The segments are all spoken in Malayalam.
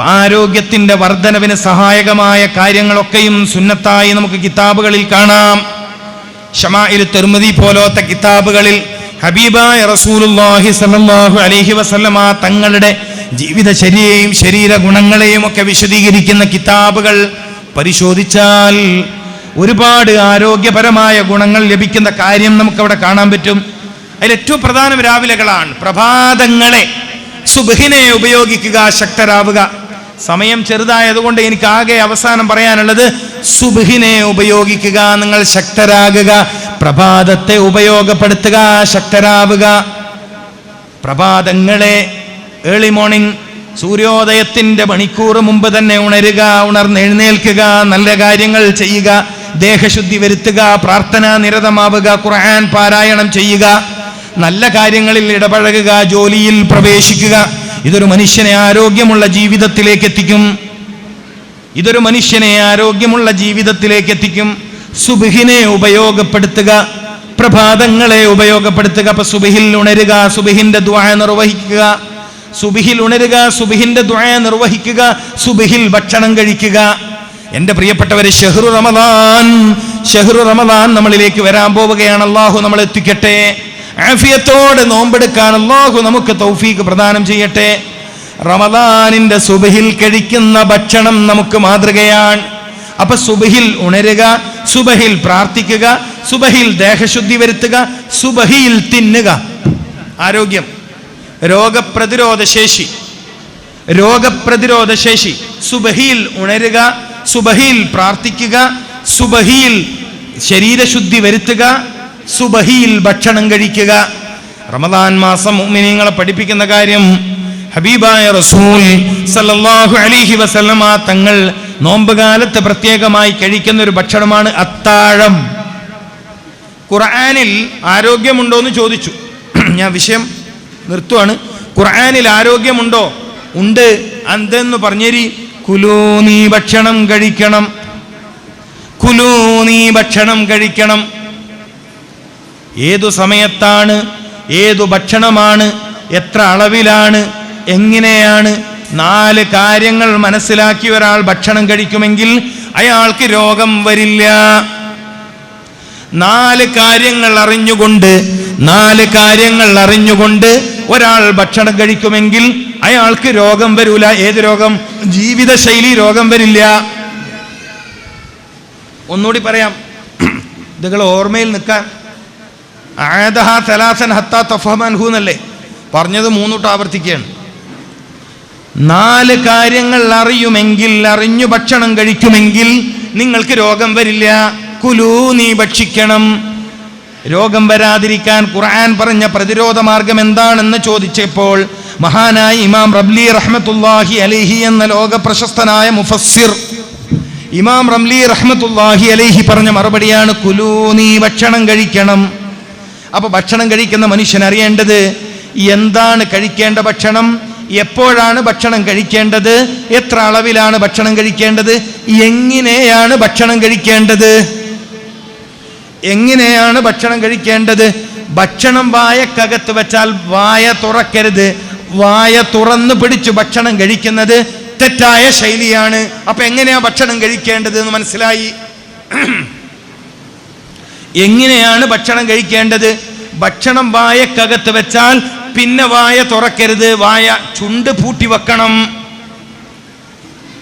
ആരോഗ്യത്തിന്റെ വർധനവിന് സഹായകമായ കാര്യങ്ങളൊക്കെയും സുന്നത്തായി നമുക്ക് കിതാബുകളിൽ കാണാം. ഷമാഇൽ തെർമതി പോലത്തെ കിതാബുകളിൽ ഹബീബായ റസൂലുല്ലാഹി സ്വല്ലല്ലാഹു അലൈഹി വസല്ലമ തങ്ങളുടെ ജീവിത ശരീരയും ശരീര ഗുണങ്ങളെയും ഒക്കെ വിശദീകരിക്കുന്ന കിതാബുകൾ പരിശോധിച്ചാൽ ഒരുപാട് ആരോഗ്യപരമായ ഗുണങ്ങൾ ലഭിക്കുന്ന കാര്യം നമുക്കവിടെ കാണാൻ പറ്റും. അതിൽ ഏറ്റവും പ്രധാനം രാവിലെകളാണ്. പ്രഭാതങ്ങളെ സുബഹിനെ ഉപയോഗിക്കുക ശക്തരാവുക. സമയം ചെറുതായതുകൊണ്ട് എനിക്ക് ആകെ അവസാനം പറയാനുള്ളത് സുബിഹിനെ ഉപയോഗിക്കുക നിങ്ങൾ ശക്തരാകുക പ്രഭാതത്തെ ഉപയോഗപ്പെടുത്തുക ശക്തരാവുക. പ്രഭാതങ്ങളെ ഏർലി മോർണിംഗ് സൂര്യോദയത്തിന്റെ മണിക്കൂർ മുമ്പ് തന്നെ ഉണരുക ഉണർന്നെഴുന്നേൽക്കുക നല്ല കാര്യങ്ങൾ ചെയ്യുക ദേഹശുദ്ധി വരുത്തുക പ്രാർത്ഥന നിരതമാവുക ഖുർആൻ പാരായണം ചെയ്യുക നല്ല കാര്യങ്ങളിൽ ഇടപഴകുക ജോലിയിൽ പ്രവേശിക്കുക. ഇതൊരു മനുഷ്യനെ ആരോഗ്യമുള്ള ജീവിതത്തിലേക്ക് എത്തിക്കും. ഇതൊരു മനുഷ്യനെ ആരോഗ്യമുള്ള ജീവിതത്തിലേക്ക് എത്തിക്കും. സുബിഹിനെ ഉപയോഗപ്പെടുത്തുക പ്രഭാതങ്ങളെ ഉപയോഗപ്പെടുത്തുക. അപ്പൊ സുബിഹിൽ ഉണരുക സുബിഹിന്റെ ദ്വായ നിർവഹിക്കുക. സുബിഹിൽ ഉണരുക സുബിഹിന്റെ ദ്വായ നിർവഹിക്കുക. സുബിഹിൽ ഭക്ഷണം കഴിക്കുക. എന്റെ പ്രിയപ്പെട്ടവരെ ഷെഹ്റു റമദാൻ ഷെഹ്റു റമദാൻ നമ്മളിലേക്ക് വരാൻ പോവുകയാണ്. അള്ളാഹു നമ്മൾ എത്തിക്കട്ടെ. ആഫിയത്തോടെ നോമ്പെടുക്കാൻ അള്ളാഹു നമുക്ക് തൗഫീഖ് പ്രദാനം ചെയ്യട്ടെ. റമദാനിന്റെ സുബഹിൽ കഴിക്കുന്ന ഭക്ഷണം നമുക്ക് മാതൃകയാണ്. അപ്പൊ സുബഹിൽ ഉണരുക സുബഹിൽ പ്രാർത്ഥിക്കുക സുബഹിൽ ദേഹശുദ്ധി വരുത്തുക സുബഹിയിൽ തിന്നുക. ആരോഗ്യം. രോഗപ്രതിരോധ ശേഷി. രോഗപ്രതിരോധ ശേഷി. സുബഹിയിൽ ഉണരുക സുബഹിയിൽ പ്രാർത്ഥിക്കുക സുബഹിയിൽ ശരീരശുദ്ധി വരുത്തുക സുബഹിയിൽ ഭക്ഷണം കഴിക്കുക. റമദാൻ മാസം മുഅ്മിനീങ്ങളെ പഠിപ്പിക്കുന്ന കാര്യം ഹബീബായ റസൂൽ സല്ലല്ലാഹു അലൈഹി വസല്ലമ തങ്ങൾ നോമ്പുകാലത്ത് പ്രത്യേകമായി കഴിക്കുന്ന ഒരു ഭക്ഷണമാണ് അത്താഴം. ഖുർആനിൽ ആരോഗ്യമുണ്ടോ എന്ന് ചോദിച്ചു. ഞാൻ വിഷയം നിർത്തുവാണ്. ഖുർആനിൽ ആരോഗ്യമുണ്ടോ? ഉണ്ട്. അന്തെന്ന് പറഞ്ഞേരി കുലൂ നീ ഭക്ഷണം കഴിക്കണം. കുലൂ നീ ഭക്ഷണം കഴിക്കണം. ഏതു സമയത്താണ് ഏതു ഭക്ഷണമാണ് എത്ര അളവിലാണ് എങ്ങനെയാണ് നാല് കാര്യങ്ങൾ മനസ്സിലാക്കി ഒരാൾ ഭക്ഷണം കഴിക്കുമെങ്കിൽ അയാൾക്ക് രോഗം വരില്ല. നാല് കാര്യങ്ങൾ അറിഞ്ഞുകൊണ്ട് നാല് കാര്യങ്ങൾ അറിഞ്ഞുകൊണ്ട് ഒരാൾ ഭക്ഷണം കഴിക്കുമെങ്കിൽ അയാൾക്ക് രോഗം വരൂല. ഏത് രോഗം? ജീവിതശൈലി രോഗം വരില്ല. ഒന്നുകൂടി പറയാം. ഇതുകൾ ഓർമ്മയിൽ നിൽക്കാൻ ആദഹ തലാസൻ ഹത്ത തഫഹമൻഹു പറഞ്ഞത് മൂന്നൂട്ട് ആവർത്തിക്കുകയാണ്. നാല് കാര്യങ്ങൾ അറിയുമെങ്കിൽ അറിഞ്ഞു ഭക്ഷണം കഴിക്കുമെങ്കിൽ നിങ്ങൾക്ക് രോഗം വരില്ല. കുലൂ നീ ഭക്ഷിക്കണം. രോഗം വരാതിരിക്കാൻ ഖുർആൻ പറഞ്ഞ പ്രതിരോധ മാർഗം എന്താണെന്ന് ചോദിച്ചപ്പോൾ മഹാനായ ഇമാം റബ്ലി റഹ്മത്തുല്ലാഹി അലൈഹി എന്ന ലോക പ്രശസ്തനായ മുഫസ്സിർ ഇമാം റംലി റഹ്മത്തുല്ലാഹി അലൈഹി പറഞ്ഞ മറുപടിയാണ് കുലൂ നീ ഭക്ഷണം കഴിക്കണം. അപ്പൊ ഭക്ഷണം കഴിക്കുന്ന മനുഷ്യൻ അറിയേണ്ടത് എന്താണ് കഴിക്കേണ്ട ഭക്ഷണം? എപ്പോഴാണ് ഭക്ഷണം കഴിക്കേണ്ടത്? എത്ര അളവിലാണ് ഭക്ഷണം കഴിക്കേണ്ടത്? എങ്ങനെയാണ് ഭക്ഷണം കഴിക്കേണ്ടത്? എങ്ങനെയാണ് ഭക്ഷണം കഴിക്കേണ്ടത്? ഭക്ഷണം വായക്കകത്ത് വെച്ചാൽ വായ തുറക്കരുത്. വായ തുറന്ന് പിടിച്ചു ഭക്ഷണം കഴിക്കുന്നത് തെറ്റായ ശൈലിയാണ്. അപ്പൊ എങ്ങനെയാ ഭക്ഷണം കഴിക്കേണ്ടത് എന്ന് മനസ്സിലായി? എങ്ങനെയാണ് ഭക്ഷണം കഴിക്കേണ്ടത്? ഭക്ഷണം വായക്കകത്ത് വെച്ചാൽ പിന്നെ വായ തുറക്കരുത്. വായ ചുണ്ട് പൂട്ടി വെക്കണം.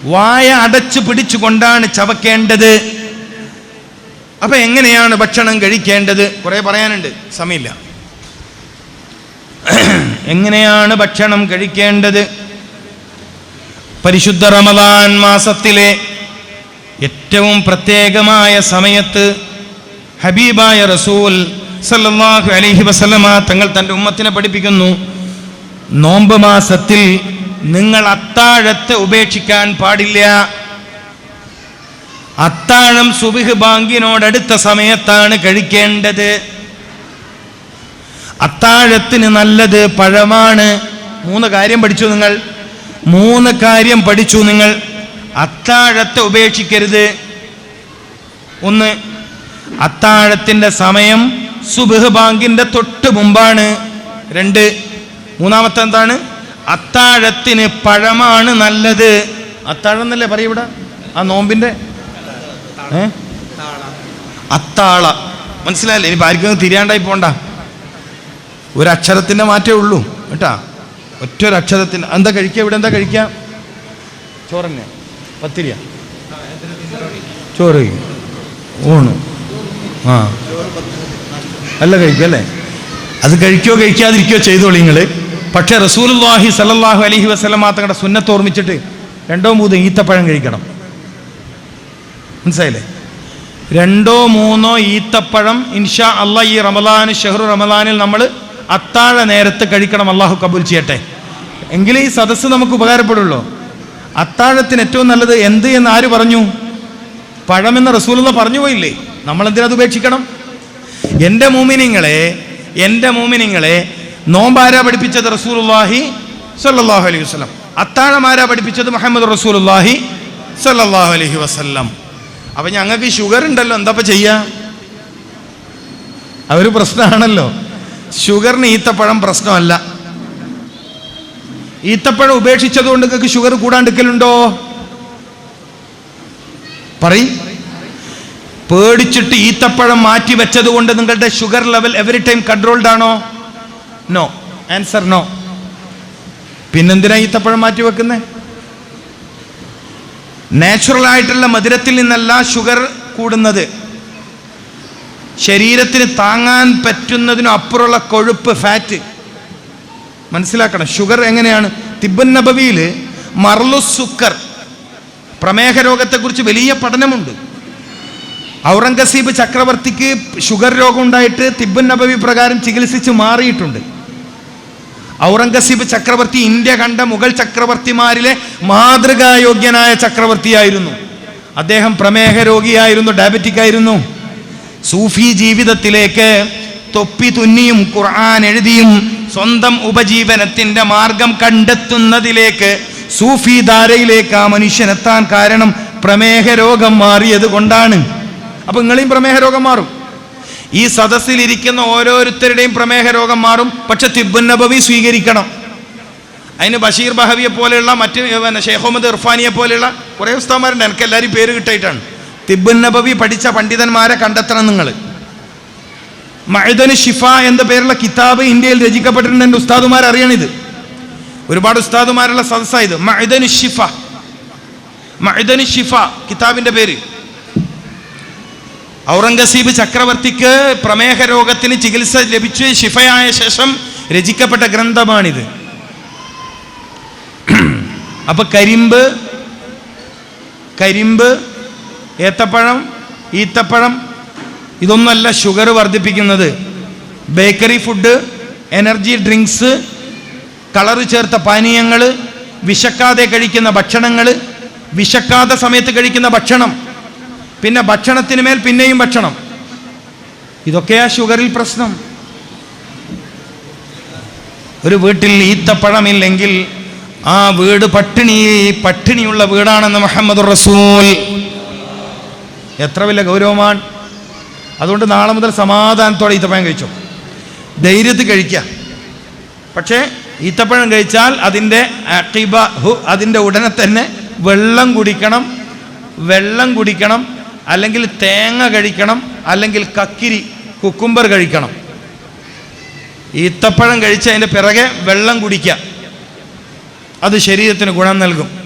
വായ അടച്ചു പിടിച്ചുകൊണ്ടാണ് ചവക്കേണ്ടത്. അപ്പൊ എങ്ങനെയാണ് ഭക്ഷണം കഴിക്കേണ്ടത്? കുറെ പറയാനുണ്ട്. സമയമില്ല. എങ്ങനെയാണ് ഭക്ഷണം കഴിക്കേണ്ടത്? പരിശുദ്ധ റമദാൻ മാസത്തിലെ ഏറ്റവും പ്രത്യേകമായ സമയത്ത് ഹബീബായ റസൂൽ സല്ലല്ലാഹു അലൈഹി വസല്ലമ തങ്ങൾ തന്റെ ഉമ്മത്തിനെ പഠിപ്പിക്കുന്നു. നോമ്പ് മാസത്തിൽ നിങ്ങൾ അത്താഴത്തെ ഉപേക്ഷിക്കാൻ പാടില്ല. അത്താഴം സുബിഹ് ബാങ്കിനോടടുത്ത സമയത്താണ് കഴിക്കേണ്ടത്. അത്താഴത്തിന് നല്ലത് പഴമാണ്. മൂന്ന് കാര്യം പഠിച്ചു നിങ്ങൾ. മൂന്ന് കാര്യം പഠിച്ചു നിങ്ങൾ. അത്താഴത്തെ ഉപേക്ഷിക്കരുത്. ഒന്ന് അത്താഴത്തിന്റെ സമയം സുബഹ് ബാങ്കിന്റെ തൊട്ട് മുമ്പാണ്. രണ്ട്. മൂന്നാമത്തെ എന്താണ്? അത്താഴത്തിന് പഴമാണ് നല്ലത്. അത്താഴം എന്നല്ലേ പറയൂടെ ആ നോമ്പിന്റെ അത്താള. മനസ്സിലായില്ലേ? ഇനി ആർക്കും തിരിയാണ്ടായി പോണ്ട. ഒരു മാറ്റേ ഉള്ളൂ. കേട്ടാ? ഒറ്റൊരക്ഷരത്തിന്. എന്താ കഴിക്കുക? ഇവിടെ എന്താ കഴിക്കുക? ചോറന്നെ പത്തിരിയ? ചോറ്. ഊണ്. ആ. അല്ല കഴിക്കും അല്ലേ അത് കഴിക്കോ കഴിക്കാതിരിക്കോ ചെയ്തോളി നിങ്ങൾ പക്ഷേ റസൂലുള്ളാഹി സല്ലല്ലാഹു അലഹി വസല്ലം തങ്ങളുടെ സുന്നത്ത് ഓർമ്മിച്ചിട്ട് രണ്ടോ മൂന്നോ ഈത്തപ്പഴം കഴിക്കണം. മനസ്സിലായില്ലേ? രണ്ടോ മൂന്നോ ഈത്തപ്പഴം ഇൻഷാ അള്ളാ ഈ റമദാൻ ഷെഹ്റു റമദാനിൽ നമ്മൾ അത്താഴ നേരത്ത് കഴിക്കണം അള്ളാഹു കബൂൽ ചെയ്യട്ടെ. എങ്കിലേ ഈ സദസ്സ് നമുക്ക് ഉപകാരപ്പെടുള്ളൂ. അത്താഴത്തിന് ഏറ്റവും നല്ലത് എന്ത് എന്ന് ആര് പറഞ്ഞു? പഴമെന്ന് റസൂലുള്ള പറഞ്ഞു പോയില്ലേ? നമ്മൾ എന്തിനത് ഉപേക്ഷിക്കണം? എന്റെ മൂമിനിങ്ങളെ എന്റെ മൂമിനിങ്ങളെ നോമ്പാരാ പഠിപ്പിച്ചത് റസൂലുള്ളാഹി സല്ലാഹു അലൈഹി വസ്ലം അത്താഴമാരാ പഠിപ്പിച്ചത് മുഹമ്മദ് റസൂലുള്ളാഹി സല്ലാഹു അലൈഹി വസല്ലം. അപ്പം ഞങ്ങൾക്ക് ഷുഗർ ഉണ്ടല്ലോ എന്താ ചെയ്യുക അതൊരു പ്രശ്നമാണല്ലോ. ഷുഗറിന് ഈത്തപ്പഴം പ്രശ്നമല്ല. ഈത്തപ്പഴം ഉപേക്ഷിച്ചതുകൊണ്ട് നിങ്ങൾക്ക് ഷുഗർ കൂടാണ്ടിക്കലുണ്ടോ പറയും. പേടിച്ചിട്ട് ഈത്തപ്പഴം മാറ്റി വെച്ചത് കൊണ്ട് നിങ്ങളുടെ sugar level every time controlled ആണോ? നോ ആൻസർ നോ പിന്നെന്തിനാ ഈത്തപ്പഴം മാറ്റി വെക്കുന്നേ? നാച്ചുറൽ ആയിട്ടുള്ള മധുരത്തിൽ നിന്നല്ല ഷുഗർ കൂടുന്നത്. ശരീരത്തിന് താങ്ങാൻ പറ്റുന്നതിനും അപ്പുറമുള്ള കൊഴുപ്പ് ഫാറ്റ് മനസ്സിലാക്കണം. ഷുഗർ എങ്ങനെയാണ്? തിബൻ നബവിയിൽ മർലു സുക്കർ പ്രമേഹ രോഗത്തെക്കുറിച്ച് വലിയ പഠനമുണ്ട്. ഔറംഗസീബ് ചക്രവർത്തിക്ക് ഷുഗർ രോഗം ഉണ്ടായിട്ട് തിബൻ നബവി പ്രകാരം ചികിത്സിച്ച് മാറിയിട്ടുണ്ട്. ഔറംഗസീബ് ചക്രവർത്തി ഇന്ത്യ കണ്ട മുഗൾ ചക്രവർത്തിമാരിലെ മാതൃകായോഗ്യനായ ചക്രവർത്തിയായിരുന്നു. അദ്ദേഹം പ്രമേഹ രോഗിയായിരുന്നു ഡയബറ്റിക് ആയിരുന്നു സൂഫി ജീവിതത്തിലേക്ക് തൊപ്പി തുന്നിയും ഖുർആൻ എഴുതിയും സ്വന്തം ഉപജീവനത്തിന്റെ മാർഗം കണ്ടെത്തുന്നതിലേക്ക് സൂഫി ധാരയിലേക്ക് ആ മനുഷ്യനെത്താൻ കാരണം പ്രമേഹ രോഗം മാറിയത് കൊണ്ടാണ് അപ്പൊ നിങ്ങളെയും പ്രമേഹ രോഗം മാറും. ഈ സദസ്സിലിരിക്കുന്ന ഓരോരുത്തരുടെയും പ്രമേഹ രോഗം മാറും. പക്ഷെ തിബുന്നബവി സ്വീകരിക്കണം. അതിന് ബഷീർ ബഹവിയെ പോലെയുള്ള മറ്റ് പിന്നെ മുഹമ്മദ് ഇർഫാനിയെ പോലെയുള്ള കുറേ ഉസ്താമാരുണ്ട് എനിക്ക് എല്ലാവരും പേര് കിട്ടായിട്ടാണ്. തിബുന്നബവി നബവി പഠിച്ച പണ്ഡിതന്മാരെ കണ്ടെത്തണം നിങ്ങൾ മഴുതന് ഷിഫ എന്ന പേരുള്ള കിതാബ് ഇന്ത്യയിൽ രചിക്കപ്പെട്ടിട്ടുണ്ട് എന്റെ ഉസ്താദുമാർ അറിയണിത്. ഒരുപാട് ഉസ്താദുമാരുള്ള സദസ്സായത് മഴുതന് ഷിഫ. മഴുതന് ഷിഫ കിതാബിന്റെ പേര്. ഔറംഗസീബ് ചക്രവർത്തിക്ക് പ്രമേഹ രോഗത്തിന് ചികിത്സ ലഭിച്ച് ശിഫയായ ശേഷം രചിക്കപ്പെട്ട ഗ്രന്ഥമാണിത്. അപ്പൊ കരിമ്പ് കരിമ്പ് ഏത്തപ്പഴം ഈത്തപ്പഴം ഇതൊന്നല്ല ഷുഗർ വർദ്ധിപ്പിക്കുന്നത്. Bakery food energy drinks colour ചേർത്ത പാനീയങ്ങൾ വിശക്കാതെ കഴിക്കുന്ന ഭക്ഷണങ്ങൾ വിശക്കാതെ സമയത്ത് കഴിക്കുന്ന ഭക്ഷണം. പിന്നെ ഭക്ഷണത്തിന് മേൽ പിന്നെയും ഭക്ഷണം. ഇതൊക്കെയാ ഷുഗറിൽ പ്രശ്നം. ഒരു വീട്ടിൽ ഈത്തപ്പഴമില്ലെങ്കിൽ ആ വീട് പട്ടിണി പട്ടിണിയുള്ള വീടാണെന്ന് മുഹമ്മദ് റസൂൽ. എത്ര വലിയ ഗൗരവമാണ്. അതുകൊണ്ട് നാളെ മുതൽ സമാധാനത്തോടെ ഈത്തപ്പഴം കഴിച്ചു. ധൈര്യത്തിൽ കഴിക്കുക. പക്ഷേ ഈത്തപ്പഴം കഴിച്ചാൽ അതിന്റെ അതിന്റെ ഉടനെ തന്നെ വെള്ളം കുടിക്കണം. വെള്ളം കുടിക്കണം. അല്ലെങ്കിൽ തേങ്ങ കഴിക്കണം അല്ലെങ്കിൽ കക്കിരി കുക്കുംബർ കഴിക്കണം. ഈത്തപ്പഴം കഴിച്ച് അതിന്റെ പിറകെ വെള്ളം കുടിക്കുക. അത് ശരീരത്തിന് ഗുണം നൽകും.